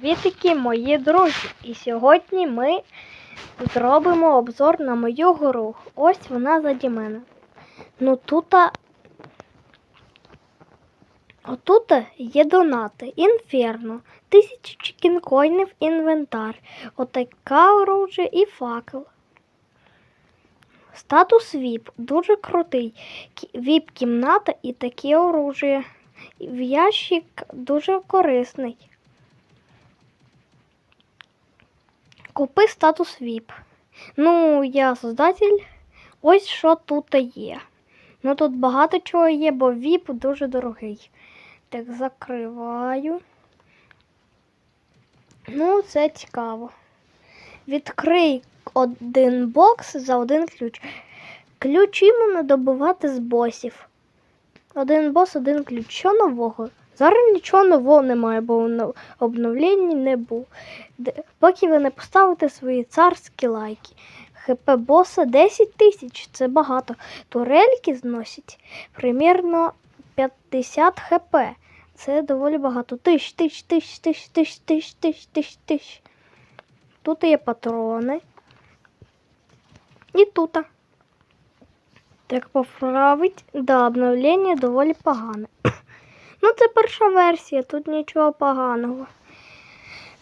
Привітики, мої друзі! І сьогодні ми зробимо обзор на мою гру. Ось вона заді мене. Ну тут. Отут є донати. Інферно. Тисячі чекінкоїнів інвентар. Отака оружие і факел. Статус VIP дуже крутий. VIP кімната і таке оружие. В ящик дуже корисний. Купи статус VIP. Ну, я создатель. Ось що тут є. Ну тут багато чого є, бо VIP дуже дорогий. Так, закриваю. Ну, це цікаво. Відкрий один бокс за один ключ. Ключі можна добувати з босів. Один бос, один ключ. Що нового? Зараз нічого нового немає, бо воно обновлення не було. Поки ви не поставите свої царські лайки. ХП боса 10 тисяч, це багато. Турельки зносять примірно 50 хп. Це доволі багато. Тисяч, тисяч, тисяч, тисяч, тисяч, тисяч, тисяч, тисяч, тисяч. Тут є патрони. І тут. Так поправить. Да, обновлення доволі погане. Ну, це перша версія, тут нічого поганого.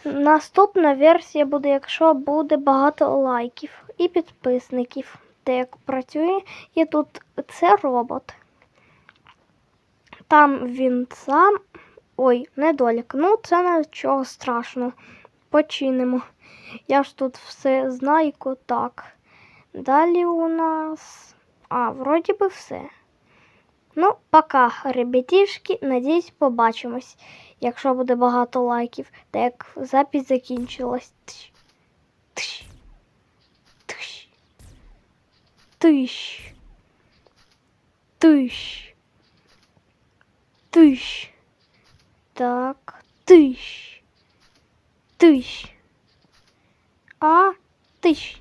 Наступна версія буде, якщо буде багато лайків і підписників. Те, як працює, і тут це робот. Там він сам. Ой, недолік. Ну, це нічого страшного. Починимо. Я ж тут все знаю так. Далі у нас. А, вроді би все. Ну, пока, ребятішки, надіюсь, побачимось, якщо буде багато лайків, та як запись закінчилась. Тш, тш, тш, тиш, тиш, тиш. Так, тиш, тиш. А, тиш.